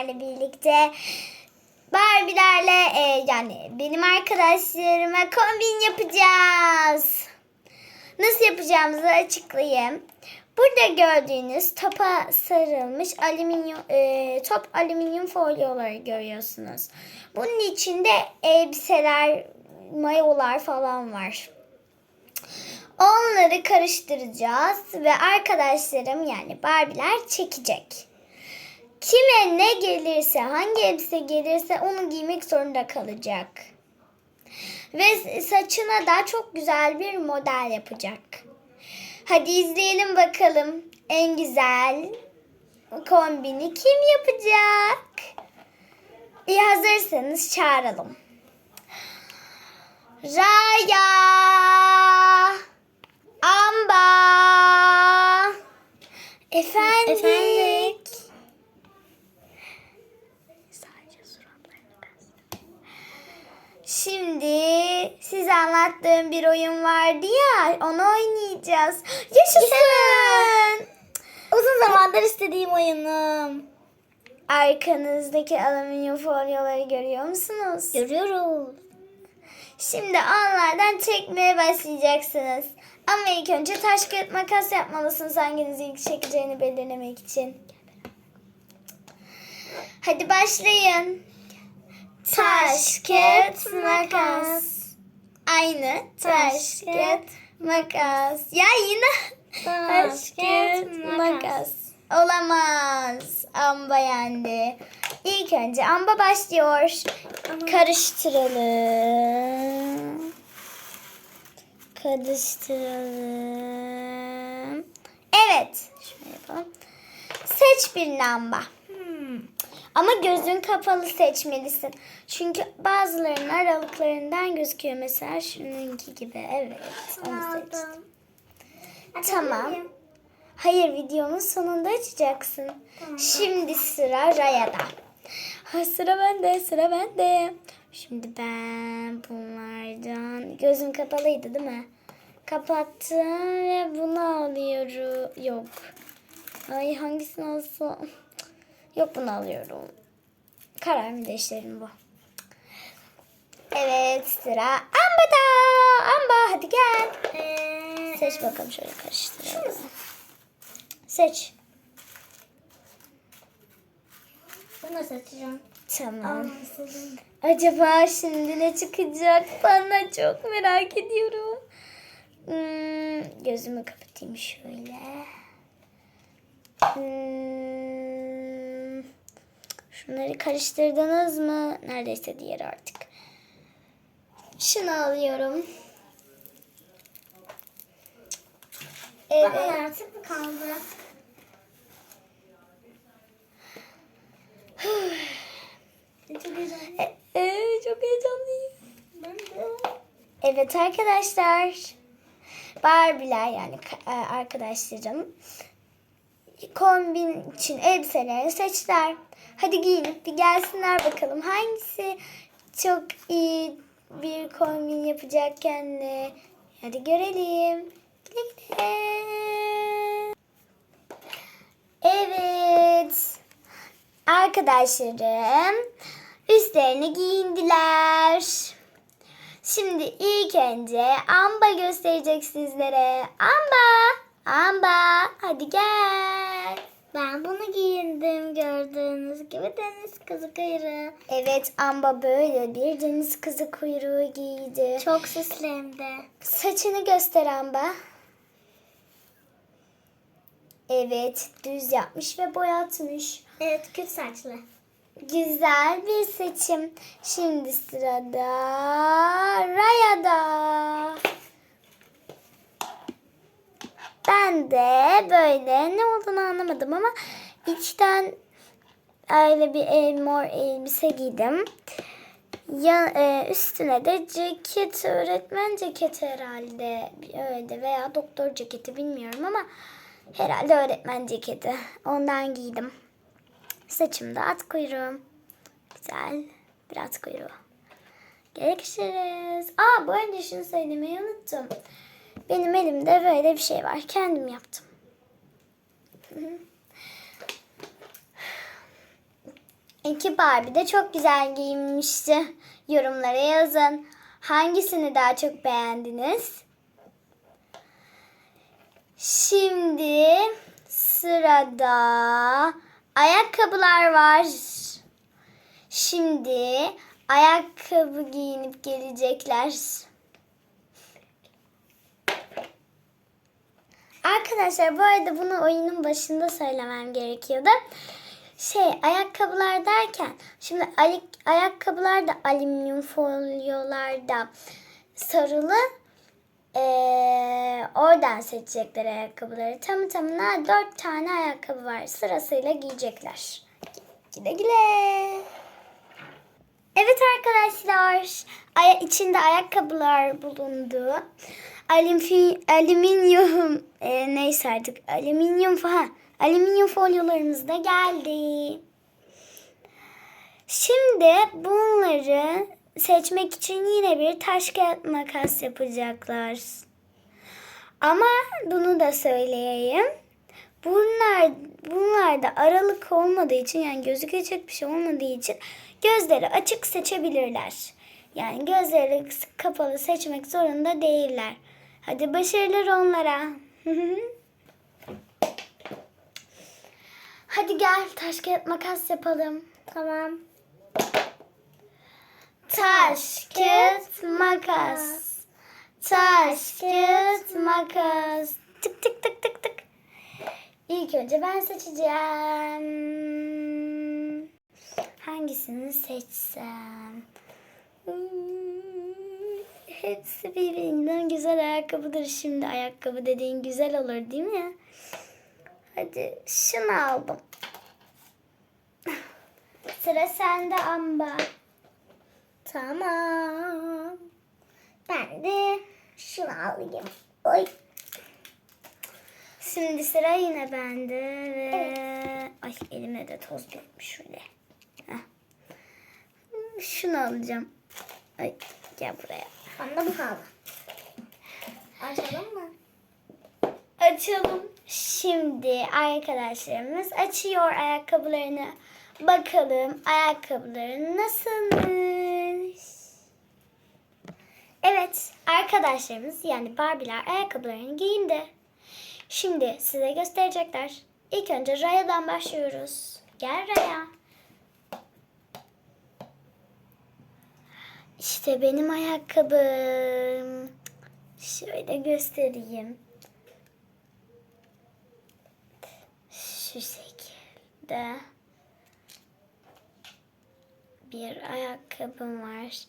sizlerle birlikte Barbie'lerle e, yani benim arkadaşlarıma kombin yapacağız. Nasıl yapacağımızı açıklayayım. Burada gördüğünüz topa sarılmış alüminyum e, top alüminyum folyoları görüyorsunuz. Bunun içinde elbiseler, mayolar falan var. Onları karıştıracağız ve arkadaşlarım yani Barbie'ler çekecek. Kime ne gelirse, hangi elbise gelirse onu giymek zorunda kalacak. Ve saçına da çok güzel bir model yapacak. Hadi izleyelim bakalım en güzel kombini kim yapacak? İyi hazırsanız çağıralım. Raya, Amba, Efendik. Efendik. Sadece suratlarını göster. Şimdi size anlattığım bir oyun vardı ya, onu oynayacağız. Yaşasın! Uzun zamandır istediğim oyunum. Arkanızdaki alüminyum folyoları görüyor musunuz? Görüyoruz. Şimdi onlardan çekmeye başlayacaksınız. Ama ilk önce taş kağıt makas yapmalısınız hanginizi ilk çekeceğini belirlemek için. Hadi başlayın. Taş, kağıt, makas. Aynı. Taş, kağıt, makas. Ya yine taş, kağıt, makas. Olamaz. Amba yendi. İlk önce Amba başlıyor. Karıştıralım. Karıştıralım. Evet. Şöyle yapalım. Seç bir lamba. Hmm. Ama gözün kapalı seçmelisin. Çünkü bazılarının aralıklarından gözüküyor. Mesela şununki gibi. Evet. Onu. Tamam. Hayır videonun sonunda açacaksın. Şimdi sıra Raya'da. Ha, sıra bende, sıra bende. Şimdi ben bunlardan... Gözüm kapalıydı değil mi? Kapattım ve bunu alıyorum. Yok. Ay hangisini alsam? Yok bunu alıyorum. Kararımı değiştirelim bu. Evet sıra Amba'da. Amba hadi gel. Ee, Seç bakalım şöyle karıştıralım. Seç. Bunu seçeceğim. Tamam. Acaba şimdi ne çıkacak? Bana çok merak ediyorum. Hmm, gözümü kapatayım şöyle. Hmm, şunları karıştırdınız mı? Neredeyse diğeri artık. Şunu alıyorum. Evet. Bana artık kaldı? Çok güzel. E- evet, çok heyecanlıyım. Ben de. Evet arkadaşlar. Barbie'ler yani e, arkadaşlarım kombin için elbiselerini seçtiler. Hadi giyinip bir gelsinler bakalım hangisi çok iyi bir kombin yapacak kendine. Hadi görelim. Güle güle. Evet. Arkadaşlarım üstlerini giyindiler. Şimdi ilk önce Amba gösterecek sizlere. Amba, Amba hadi gel. Ben bunu giyindim gördüğünüz gibi deniz kızı kuyruğu. Evet Amba böyle bir deniz kızı kuyruğu giydi. Çok süslü hem de. Saçını göster Amba. Evet düz yapmış ve boyatmış. Evet küt saçlı. Güzel bir seçim. Şimdi sırada Raya'da. Ben de böyle ne olduğunu anlamadım ama içten öyle bir el, mor elbise giydim. Ya, e, üstüne de ceket, öğretmen ceketi herhalde öyle veya doktor ceketi bilmiyorum ama herhalde öğretmen ceketi. Ondan giydim. Saçımda at kuyruğum. Güzel bir at kuyruğu. Görüşürüz. Aa bu arada şunu söylemeyi unuttum. Benim elimde böyle bir şey var. Kendim yaptım. Sıradaki Barbie de çok güzel giyinmişti. Yorumlara yazın. Hangisini daha çok beğendiniz? Şimdi sırada ayakkabılar var. Şimdi ayakkabı giyinip gelecekler. Arkadaşlar bu arada bunu oyunun başında söylemem gerekiyordu. Şey ayakkabılar derken şimdi ay- ayakkabılar da alüminyum folyolarda sarılı. Ee, oradan seçecekler ayakkabıları. Tamı tamına dört tane ayakkabı var. Sırasıyla giyecekler. Güle güle. Evet arkadaşlar. Aya içinde ayakkabılar bulundu. Alüminyum, alüminyum e, neyse artık alüminyum falan. Alüminyum folyolarımız da geldi. Şimdi bunları seçmek için yine bir taş kağıt makas yapacaklar. Ama bunu da söyleyeyim. Bunlar bunlarda aralık olmadığı için yani gözükecek bir şey olmadığı için gözleri açık seçebilirler. Yani gözleri kapalı seçmek zorunda değiller. Hadi başarılar onlara. Hadi gel taş kağıt makas yapalım. Tamam. Taş, kağıt, makas. Taş, kağıt, makas. Tık tık tık tık tık. İlk önce ben seçeceğim. Hangisini seçsem? Hmm, Hepsi birbirinden güzel ayakkabıdır. Şimdi ayakkabı dediğin güzel olur değil mi? Hadi şunu aldım. Sıra sende Amba. Tamam. Ben de şunu alayım. Oy. Şimdi sıra yine bende ve ay elime de toz dökmüş şöyle. Heh. Şunu alacağım. Ay gel buraya. Bu kaldı. Açalım mı? Açalım. Şimdi arkadaşlarımız açıyor ayakkabılarını. Bakalım ayakkabıları nasılmış? Evet arkadaşlarımız yani Barbie'ler ayakkabılarını giyindi. Şimdi size gösterecekler. İlk önce Raya'dan başlıyoruz. Gel Raya. İşte benim ayakkabım. Şöyle göstereyim. Şu şekilde bir ayakkabım var.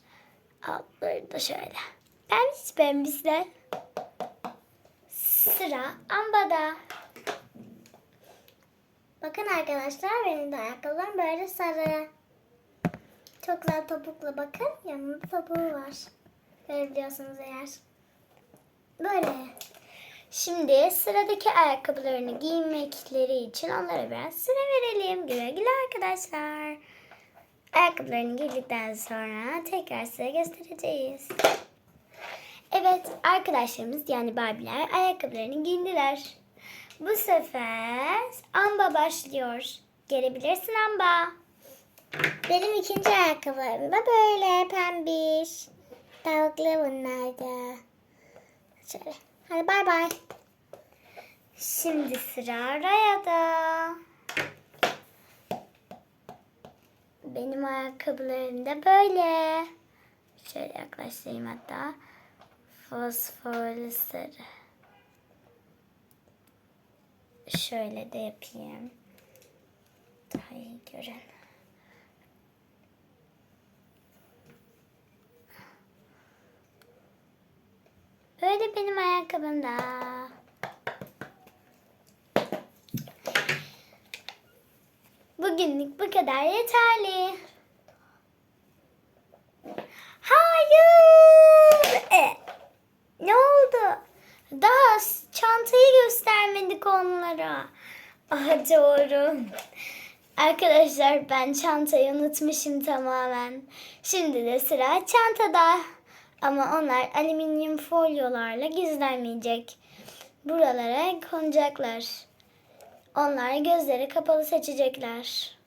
Altları da şöyle. Pembiş pembişler. Sıra Amba'da. Bakın arkadaşlar benim de ayakkabılarım böyle sarı. Çok güzel topuklu bakın. Yanında topuğu var. Görebiliyorsunuz eğer. Böyle. Şimdi sıradaki ayakkabılarını giymekleri için onlara biraz süre verelim. Güle güle arkadaşlar. Ayakkabılarını giydikten sonra tekrar size göstereceğiz. Evet arkadaşlarımız yani Barbie'ler ayakkabılarını giyindiler. Bu sefer Amba başlıyor. Gelebilirsin Amba. Benim ikinci ayakkabılarım da böyle pembiş. Tavuklu bunlar da. Şöyle. Hadi bay bay. Şimdi sıra Raya'da. Benim ayakkabılarım da böyle. Şöyle yaklaştırayım hatta. Fosforlu sarı. Şöyle de yapayım. Daha iyi görün. Böyle benim ayakkabım da. Bugünlük bu kadar yeterli. Hayır. E, ne oldu? Daha çantayı göstermedik onlara. Ah doğru. Arkadaşlar ben çantayı unutmuşum tamamen. Şimdi de sıra çantada. Ama onlar alüminyum folyolarla gizlenmeyecek. Buralara konacaklar. Onlar gözleri kapalı seçecekler.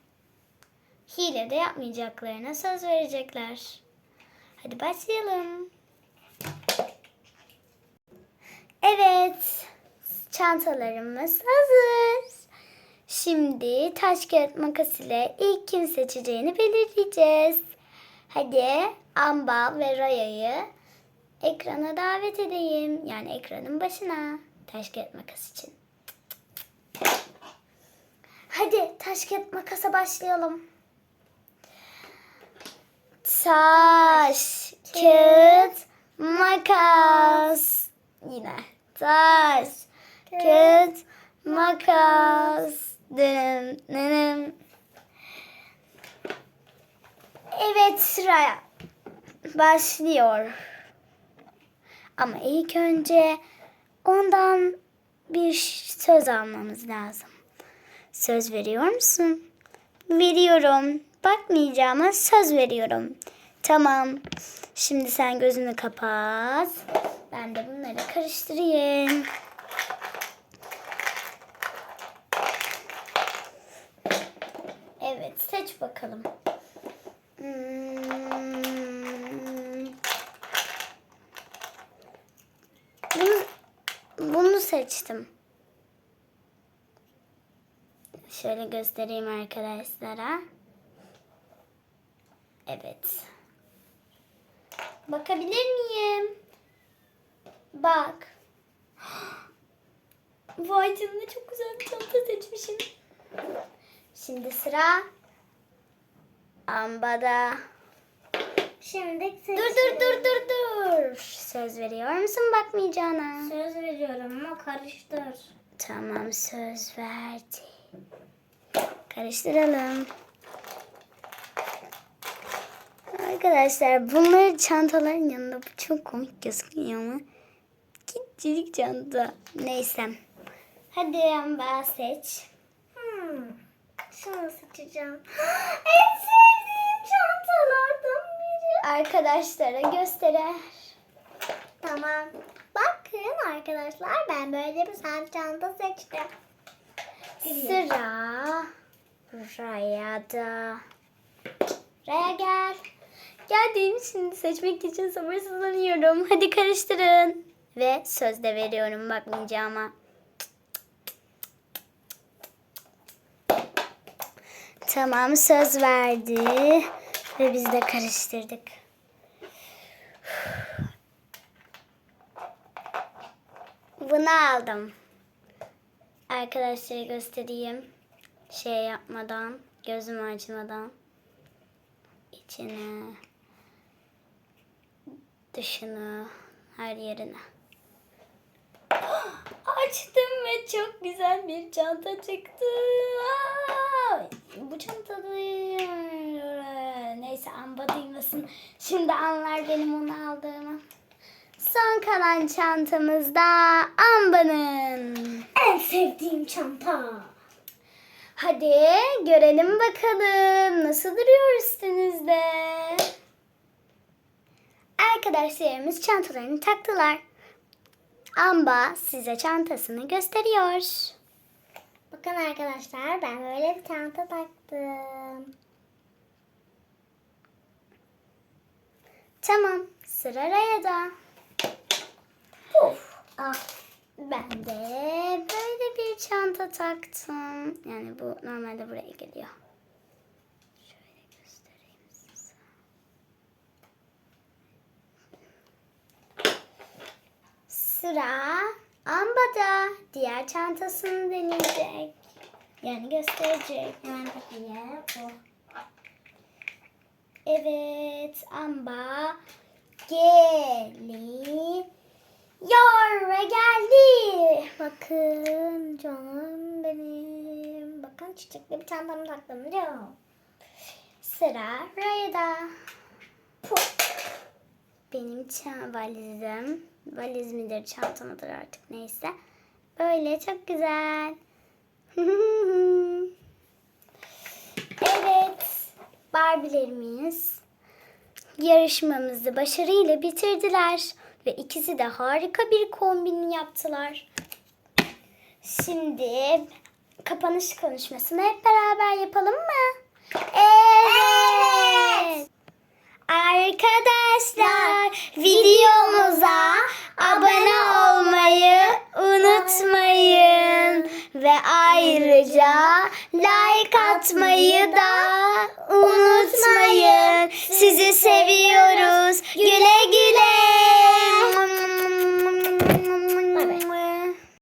hile de yapmayacaklarına söz verecekler. Hadi başlayalım. Evet, çantalarımız hazır. Şimdi taş kağıt makas ile ilk kim seçeceğini belirleyeceğiz. Hadi Amba ve Raya'yı ekrana davet edeyim. Yani ekranın başına. Taş kağıt makas için. Hadi taş kağıt makasa başlayalım. Taş, kağıt, makas. Yine taş, kağıt, makas. Dınım, dınım. Evet sıraya başlıyor. Ama ilk önce ondan bir söz almamız lazım. Söz veriyor musun? Veriyorum. Bakmayacağıma söz veriyorum. Tamam. Şimdi sen gözünü kapat. Ben de bunları karıştırayım. Evet, seç bakalım. Hmm. Bunu, seçtim. Şöyle göstereyim arkadaşlara. Evet. Bakabilir miyim? Bak. Vay canına çok güzel bir çanta seçmişim. Şimdi sıra Ambada. Şimdi Dur dur dur dur dur. Söz veriyor musun bakmayacağına? Söz veriyorum ama karıştır. Tamam söz verdi. Karıştıralım. Arkadaşlar bunları çantaların yanında bu çok komik gözüküyor ama. Küçücük çanta. Neyse. Hadi Amba seç. Hmm. Şunu seçeceğim. biri. Arkadaşlara gösterer. Tamam. Bakın arkadaşlar ben böyle bir sen çanta seçtim. Sıra Raya'da. Raya gel. Geldim şimdi seçmek için sabırsızlanıyorum. Hadi karıştırın. Ve söz de veriyorum bakmayacağıma. Tamam söz verdi. Ve biz de karıştırdık. Bunu aldım. Arkadaşlara göstereyim. Şey yapmadan, gözümü açmadan. içine, dışını, her yerine. Açtım ve çok güzel bir çanta çıktı. Aa, bu çanta neyse amba duymasın. Şimdi anlar benim onu aldığımı. Son kalan çantamız da ambanın. En sevdiğim çanta. Hadi görelim bakalım nasıl duruyor üstünüzde. Arkadaşlarımız çantalarını taktılar. Amba size çantasını gösteriyor. Bakın arkadaşlar ben böyle bir çanta taktım. Tamam sıra Raya'da. Of. Ah, ben de böyle bir çanta taktım. Yani bu normalde buraya geliyor. Şöyle göstereyim size. Sıra Amba'da. Diğer çantasını deneyecek. Yani gösterecek. Hemen bakayım. Bu. Evet Amba geliyor ve geldi. Bakın canım benim. Bakın çiçekli bir çantamı taktım diyor. Sıra Raya'da. Benim valizim. Valiz midir çanta mıdır artık neyse. Böyle çok güzel. Barbie'lerimiz yarışmamızı başarıyla bitirdiler ve ikisi de harika bir kombin yaptılar. Şimdi kapanış konuşmasını hep beraber yapalım mı? Evet. evet. Arkadaşlar videomuza abone olmayı unutmayın ve ayrıca like atmayı da unutmayın. Sizi seviyoruz. Güle güle.